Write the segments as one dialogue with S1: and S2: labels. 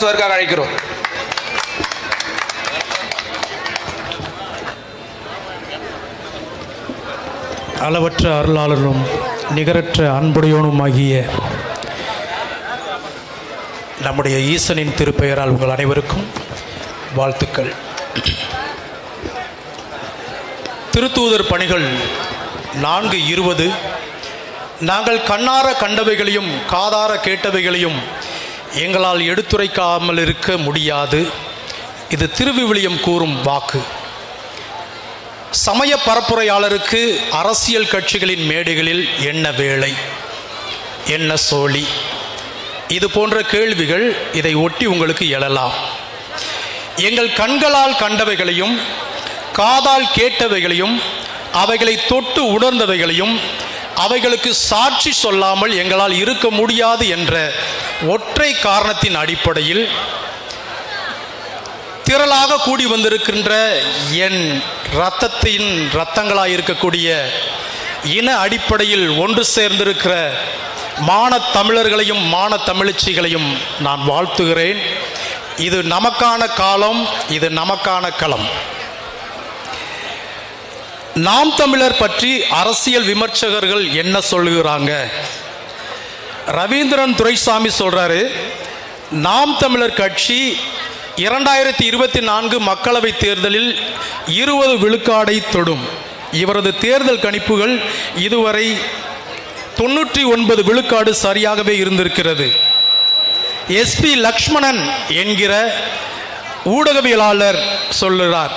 S1: பேசுவதற்காக அழைக்கிறோம்.
S2: அளவற்ற அருளாளரும் நிகரற்ற அன்புடையோனுமாகிய நம்முடைய ஈசனின் திருப்பெயரால் உங்கள் அனைவருக்கும் வாழ்த்துக்கள். திருத்தூதர் பணிகள் நான்கு இருபது. நாங்கள் கண்ணார கண்டவைகளையும் காதார கேட்டவைகளையும் எங்களால் எடுத்துரைக்காமல் இருக்க முடியாது. இது திருவிவிலியம் கூறும் வாக்கு. சமய பரப்புரையாளருக்கு அரசியல் கட்சிகளின் மேடைகளில் என்ன வேலை என்ன சோழி? இது போன்ற கேள்விகள் இதை ஒட்டி உங்களுக்கு எழலாம். எங்கள் கண்களால் கண்டவைகளையும் காதால் கேட்டவைகளையும் அவைகளை தொட்டு உணர்ந்தவைகளையும் அவைகளுக்கு சாட்சி சொல்லாமல் எங்களால் இருக்க முடியாது என்ற ஒற்றை காரணத்தின் அடிப்படையில் திரளாக கூடி வந்திருக்கின்ற என் இரத்தத்தின் இரத்தங்களாக இருக்கக்கூடிய இன அடிப்படையில் ஒன்று சேர்ந்திருக்கிற மான தமிழர்களையும் மான தமிழச்சிகளையும் நான் வாழ்த்துகிறேன். இது நமக்கான காலம் இது நமக்கான களம். நாம் தமிழர் பற்றி அரசியல் விமர்சகர்கள் என்ன சொல்லுகிறாங்க? ரவீந்திரன் துரைசாமி சொல்கிறாரு நாம் தமிழர் கட்சி இரண்டாயிரத்தி இருபத்தி நான்கு மக்களவைத் தேர்தலில் இருபது விழுக்காடை தொடும். இவரது தேர்தல் கணிப்புகள் இதுவரை தொண்ணூற்றி ஒன்பது விழுக்காடு சரியாகவே இருந்திருக்கிறது. எஸ்பி லக்ஷ்மணன் என்கிற ஊடகவியலாளர் சொல்லுகிறார்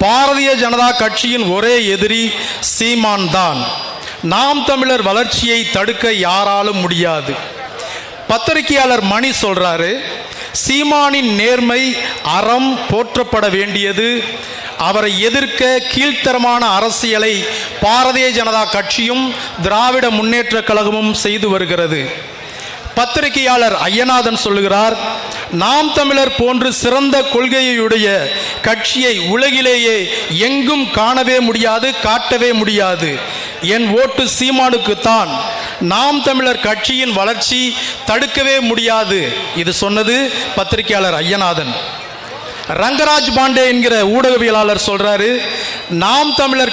S2: பாரதிய ஜனதா கட்சியின் ஒரே எதிரி சீமான் தான் நாம் தமிழர் வளர்ச்சியை தடுக்க யாராலும் முடியாது. பத்திரிகையாளர் மணி சொல்றாரு சீமானின் நேர்மை அறம் போற்றப்பட வேண்டியது. அவரை எதிர்க்க கீழ்த்தரமான அரசியலை பாரதிய ஜனதா கட்சியும் திராவிட முன்னேற்றக் கழகமும் செய்து வருகிறது. பத்திரிகையாளர் ஐயநாதன் சொல்லுகிறார் நாம் தமிழர் போன்று சிறந்த கொள்கையுடைய கட்சியை உலகிலேயே எங்கும் காணவே முடியாது காட்டவே முடியாது. என் ஓட்டு சீமானுக்குத்தான். நாம் தமிழர் கட்சியின் வளர்ச்சி தடுக்கவே முடியாது. இது சொன்னது பத்திரிகையாளர் ஐயநாதன். ரங்கராஜ் பாண்டே என்கிற ஊடகவியலாளர் சொல்றாரு நாம் தமிழர்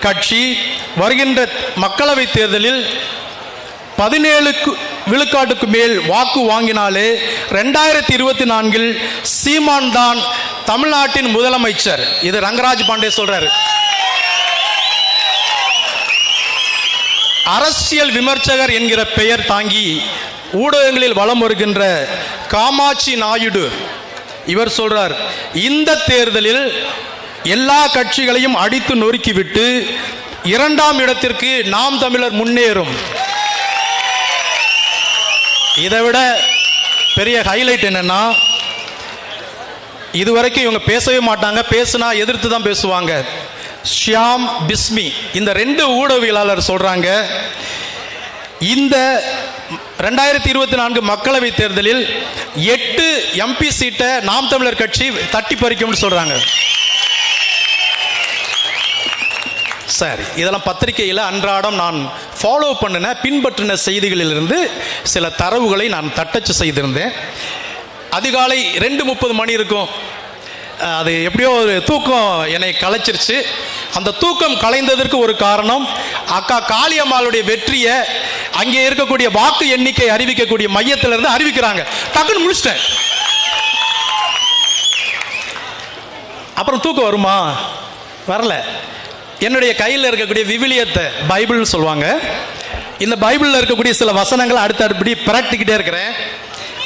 S2: கட்சி வருகின்ற மக்களவைத் தேர்தலில் பதினேழுக்கு விழுக்காட்டுக்கு மேல் வாக்கு வாங்கினாலே ரெண்டாயிரத்தி இருபத்தி நான்கில் சீமான் தான் தமிழ்நாட்டின் முதலமைச்சர். இது ரங்கராஜ் பாண்டே சொல்றாரு. அரசியல் விமர்சகர் என்கிற பெயர் தாங்கி ஊடகங்களில் வலம் வருகின்ற காமாட்சி நாயுடு. இவர் சொல்றார் இந்த தேர்தலில் எல்லா கட்சிகளையும் அடித்து நொறுக்கிவிட்டு இரண்டாம் இடத்திற்கு நாம் தமிழர் முன்னேறும். இதை விட பெரிய ஹைலைட் என்னன்னா இதுவரைக்கும் இவங்க பேசவே மாட்டாங்க பேசுனா எதிர்த்து தான் பேசுவாங்க. ஷியாம் பிஸ்மி. இந்த ரெண்டு ஊடகவியலாளர் சொல்றாங்க இந்த ரெண்டாயிரத்தி இருபத்தி நான்கு மக்களவை தேர்தலில் எட்டு எம்பி சீட்டை நாம் தமிழர் கட்சி தட்டி பறிக்கும்னு சொல்றாங்க. சரி இதெல்லாம் பத்திரிகையில் அன்றாடம் நான் ஃபாலோ பண்ணின பின்பற்றின செய்திகளிலிருந்து சில தரவுகளை நான் தட்டச்சு செய்திருந்தேன். அதிகாலை ரெண்டு முப்பது மணி இருக்கும். அது எப்படியோ ஒரு தூக்கம் என்னை கலைச்சிருச்சு. அந்த தூக்கம் கலைந்ததற்கு ஒரு காரணம் அக்கா காளியம்மாளுடைய வெற்றியை அங்கே இருக்கக்கூடிய வாக்கு எண்ணிக்கை அறிவிக்கக்கூடிய மையத்திலிருந்து அறிவிக்கிறாங்க. டக்குன்னு முடிச்சிட்டேன் அப்புறம் தூக்கம் வருமா? வரல. என்னுடைய கையில் இருக்கக்கூடிய விவிலியத்தை பைபிள்னு சொல்லுவாங்க. இந்த பைபிளில் இருக்கக்கூடிய சில வசனங்களை அடுத்து அடுப்படி பிரட்டிக்கிட்டே இருக்கிறேன்.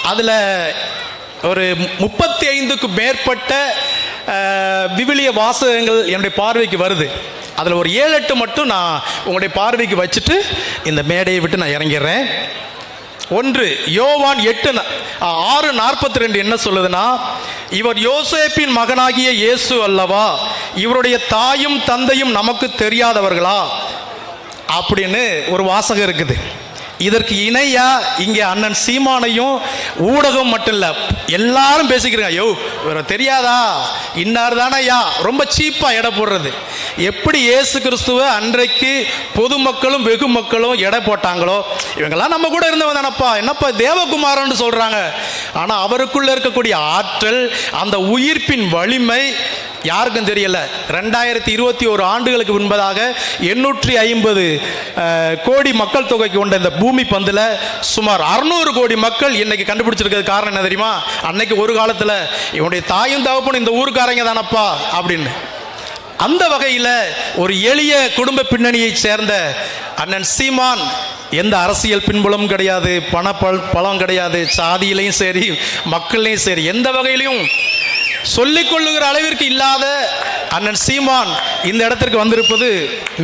S2: அதில் ஒரு முப்பத்தி ஐந்துக்கு மேற்பட்ட விவிலிய வாசகங்கள் என்னுடைய பார்வைக்கு வருது. அதில் ஒரு ஏழு எட்டு மட்டும் நான் உங்களுடைய பார்வைக்கு வச்சுட்டு இந்த மேடையை விட்டு நான் இறங்கிடுறேன். ஒன்று யோவான் எட்டு ஆறு நாற்பத்தி ரெண்டு என்ன சொல்லுதுன்னா இவர் யோசேப்பின் மகனாகிய இயேசு அல்லவா? இவருடைய தாயும் தந்தையும் நமக்கு தெரியாதவர்களா? அப்படின்னு ஒரு வாசகம் இருக்குது. இதற்கு இணையா இங்கே அண்ணன் சீமானையும் ஊடகம் மட்டும் இல்லை எல்லாரும் பேசிக்கிறாங்க யோ இவரை தெரியாதா? இன்னார் தானே யா ரொம்ப சீப்பாக எடை போடுறது. எப்படி இயேசு கிறிஸ்துவ அன்றைக்கு பொதுமக்களும் வெகு மக்களும் எடை போட்டாங்களோ? இவங்கெல்லாம் நம்ம கூட இருந்தவங்க தானப்பா. என்னப்பா தேவகுமாரன்னு சொல்கிறாங்க ஆனால் அவருக்குள்ளே இருக்கக்கூடிய ஆற்றல் அந்த உயிர்ப்பின் வலிமை யாருக்கும் தெரியல. ரெண்டாயிரத்தி இருபத்தி ஒரு ஆண்டுகளுக்கு முன்பதாக எண்ணூற்றி ஐம்பது கோடி மக்கள் தொகை கொண்ட இந்த பூமி பந்தில் சுமார் அறுநூறு கோடி மக்கள் இன்னைக்கு கண்டுபிடிச்சிருக்கிறது காரணம் என்ன தெரியுமா? அன்னைக்கு ஒரு காலத்தில் இவனுடைய தாயும் தகப்பனும் இந்த ஊருக்காரங்க தானப்பா அப்படின்னு. அந்த வகையில் ஒரு எளிய குடும்ப பின்னணியைச் சேர்ந்த அண்ணன் சீமான் எந்த அரசியல் பின்புலமும் கிடையாது பண பல் பலம் கிடையாது சாதியிலையும் சரி மக்கள்லையும் சரி எந்த வகையிலையும் சொல்லிக் கொள்ளுகிற அளவிற்கு இல்லாத அண்ணன் சீமான் இந்த இடத்திற்கு வந்திருப்பது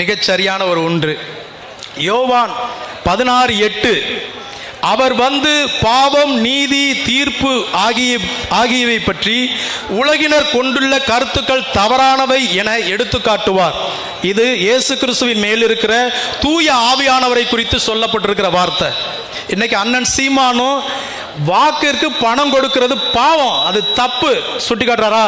S2: மிகச் சரியான ஒரு ஒன்று. யோவான் பதினாறு எட்டு அவர் வந்து பாவம் நீதி தீர்ப்பு ஆகிய ஆகியவை பற்றி உலகினர் கொண்டுள்ள கருத்துக்கள் தவறானவை என எடுத்து காட்டுவார். இது இயேசு கிறிஸ்துவின் மேல் இருக்கிற தூய ஆவியானவரை குறித்து சொல்லப்பட்டிருக்கிற வார்த்தை. இன்னைக்கு அண்ணன் சீமானும் வாக்கிற்கு பணம் கொடுக்கிறது பாவம். அது தப்பு. சுட்டி காட்டுறாரா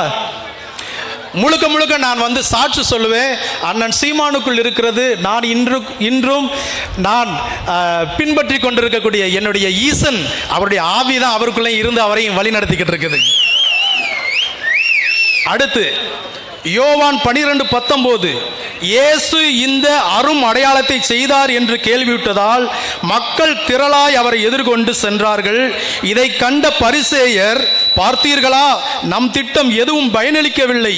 S2: முழுக்க முழுக்க நான் வந்து சாட்சி சொல்லுவேன். அண்ணன் சீமானுக்குள் இருக்கிறது. நான் இன்று இன்றும் நான் பின்பற்றி கொண்டிருக்கக்கூடிய என்னுடைய ஈசன் அவருடைய ஆவி தான் அவருக்குள்ளே இருந்து அவரையும் வழி நடத்திக்கிட்டு இருக்குது. அடுத்து யோவான் பனிரெண்டு பத்தொன்பது இயேசு இந்த அரும் அடையாளத்தை செய்தார் என்று கேள்விவிட்டதால் மக்கள் திரளாய் அவரை எதிர்கொண்டு சென்றார்கள். இதை கண்ட பரிசேயர் பார்த்தீர்களா நம் திட்டம் எதுவும் பயனளிக்கவில்லை.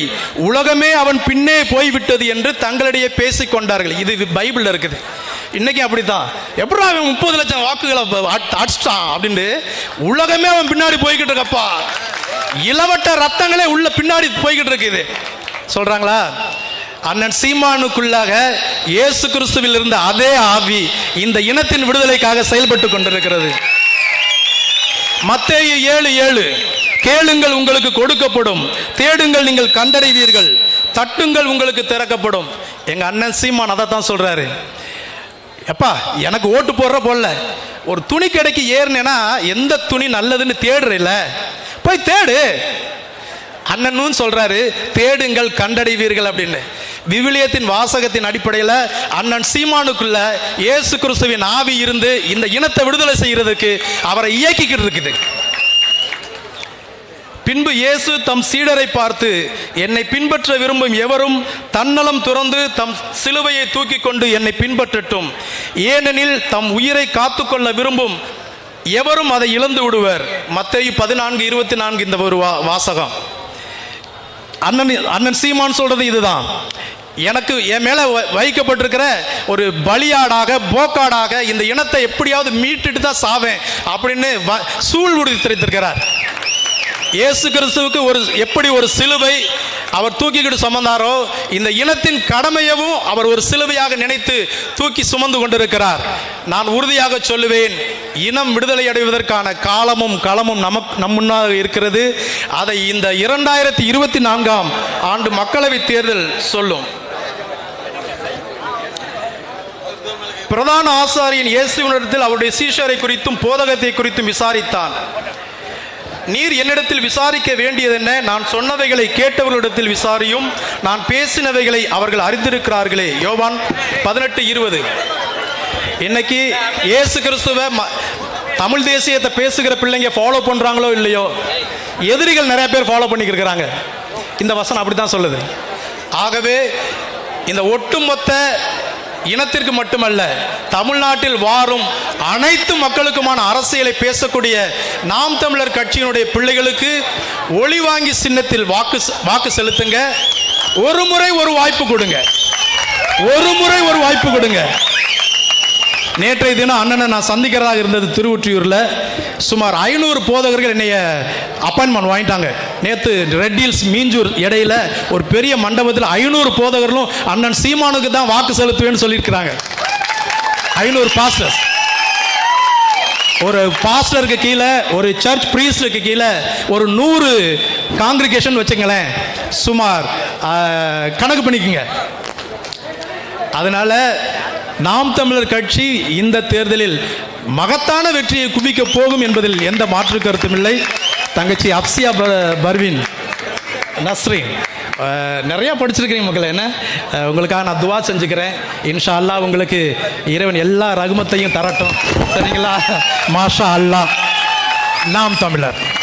S2: உலகமே அவன் பின்னே போய்விட்டது என்று தங்களிடையே பேசிக் கொண்டார்கள். இது பைபிளில் இருக்குது. இன்னைக்கு அப்படித்தான். எப்படி அவன் முப்பது லட்சம் வாக்குகளை அடிச்சிட்டான்? அப்படின்னு உலகமே அவன் பின்னாடி போய்கிட்டு இருக்கப்பா. இளவட்ட ரத்தங்களே உள்ள பின்னாடி போய்கிட்டு இருக்குது. சொல்றாங்களா? அண்ணன் சீமானுக்குள்ளாக இயேசு கிறிஸ்துவில் இருந்த அதே ஆவி இந்த இனத்தின் விடுதலைக்காக செயல்பட்டு கொண்டிருக்கிறது. மத்தேயு ஏழு ஏழு கேளுங்கள் உங்களுக்கு கொடுக்கப்படும் தேடுங்கள் நீங்கள் கண்டடைவீர்கள் தட்டுங்கள் உங்களுக்கு திறக்கப்படும். எங்க அண்ணன் சீமான் அதை தான் சொல்றாரு. எப்பா எனக்கு ஓட்டு போடுற போடல ஒரு துணி கடைக்கு ஏறினேன்னா எந்த துணி நல்லதுன்னு தேடுறல போய் தேடு. அண்ணனும் சொல்றாரு தேடுங்கள் கண்டடைவீர்கள் அப்படின்னு. விவிலியத்தின் வாசகத்தின் அடிப்படையில் அண்ணன் சீமானுக்குள்ள இயேசு கிறிஸ்துவின் ஆவி இருந்து இந்த இனத்தை விடுதலை செய்யறதுக்கு அவரை இயக்கிக்கிட்டு இருக்குது. பின்பு இயேசு தம் சீடரை பார்த்து என்னை பின்பற்ற விரும்பும் எவரும் தன்னலம் துறந்து தம் சிலுவையை தூக்கி கொண்டு என்னை பின்பற்றட்டும். ஏனெனில் தம் உயிரை காத்துக்கொள்ள விரும்பும் எவரும் அதை இழந்து விடுவர். மத்தேயு பதினான்கு இருபத்தி நான்கு இந்த ஒரு வாசகம். அண்ணன் அண்ணன் சீமான் சொல்றது இதுதான். எனக்கு என் மேல வ- வைக்கப்பட்டிருக்கிற ஒரு பலியாடாக போக்காடாக இந்த இனத்தை எப்படியாவது மீட்டுட்டு தான் சாவேன் அப்படின்னு வ- உறுதி தெரிவித்திருக்கிறார். இயேசு கிறிஸ்துவுக்கு ஒரு எப்படி ஒரு சிலுவை அவர் தூக்கிக்கிட்டு சுமந்தாரோ இந்த இனத்தின் கடமையவும் அவர் ஒரு சிலுவையாக நினைத்து தூக்கி சுமந்து கொண்டிருக்கிறார். நான் உறுதியாக சொல்லுவேன் இனம் விடுதலை அடைவதற்கான காலமும் களமும் நமக்கு நம் முன்னாக இருக்கிறது. அதை இந்த இரண்டாயிரத்தி இருபத்தி நான்காம் ஆண்டு மக்களவைத் தேர்தல் சொல்லும். பிரதான ஆசாரியன் இயேசுவினிடத்தில் அவருடைய சீஷரை குறித்தும் போதகத்தை குறித்தும் விசாரித்தான். நீர் என்னிடத்தில் விசாரிக்க வேண்டியது என்ன நான் சொன்னவைகளை கேட்டவர்களிடத்தில் விசாரியும் நான் பேசினவைகளை அவர்கள் அறிந்திருக்கிறார்களே. யோவான் பதினெட்டு இருபது. இன்னைக்கு இயேசு கிறிஸ்துவ ம- தமிழ் தேசியத்தை பேசுகிற பிள்ளைங்க ஃபாலோ பண்றாங்களோ இல்லையோ? எதிரிகள் நிறைய பேர் ஃபாலோ பண்ணிக்கிறாங்க இந்த வசனம் அப்படித்தான் சொல்லுது. ஆகவே இந்த ஒட்டுமொத்த இனத்திற்கு மட்டுமல்ல தமிழ்நாட்டில் வாரும் அனைத்து மக்களுக்குமான அரசியலை பேசக்கூடிய நாம் தமிழர் கட்சியினுடைய பிள்ளைகளுக்கு ஒளி வாங்கி சின்னத்தில் வாக்கு வாக்கு செலுத்துங்க. ஒரு முறை ஒரு வாய்ப்பு கொடுங்க. ஒரு முறை ஒரு வாய்ப்பு கொடுங்க. நேற்றைய தினம் அண்ணனை நான் சந்திக்கிறதாக இருந்தது திருவொற்றியூரில். சுமார் ஐநூறு போதகர்கள் என்னைய அப்பாயின்மெண்ட் வாங்கிட்டாங்க. நேற்று ரெட் ஹில்ஸ் மீஞ்சூர் இடையில ஒரு பெரிய மண்டபத்தில் ஐநூறு போதகர்களும் அண்ணன் சீமானுக்கு தான் வாக்கு செலுத்துவேன்னு சொல்லியிருக்கிறாங்க. ஐநூறு பாஸ்டர்ஸ் ஒரு பாஸ்டருக்கு கீழே ஒரு சர்ச் ப்ரீஸ்டருக்கு கீழே ஒரு நூறு காங்கிரிகேஷன் வச்சுங்களேன். சுமார் கணக்கு பண்ணிக்கோங்க. அதனால நாம் தமிழர் கட்சி இந்த தேர்தலில் மகத்தான வெற்றியை குவிக்க போகும் என்பதில் எந்த மாற்று கருத்தும் இல்லை. தங்கச்சி அப்சியா ப- நஸ்ரீன். நிறையா படிச்சிருக்கிறீங்க மக்கள் என்ன? உங்களுக்காக நான் துவா செஞ்சுக்கிறேன். இன்ஷா அல்லாஹ் உங்களுக்கு இறைவன் எல்லா ரகுமத்தையும் தரட்டும். சரிங்களா? மாஷா அல்லாஹ். நாம் தமிழர்.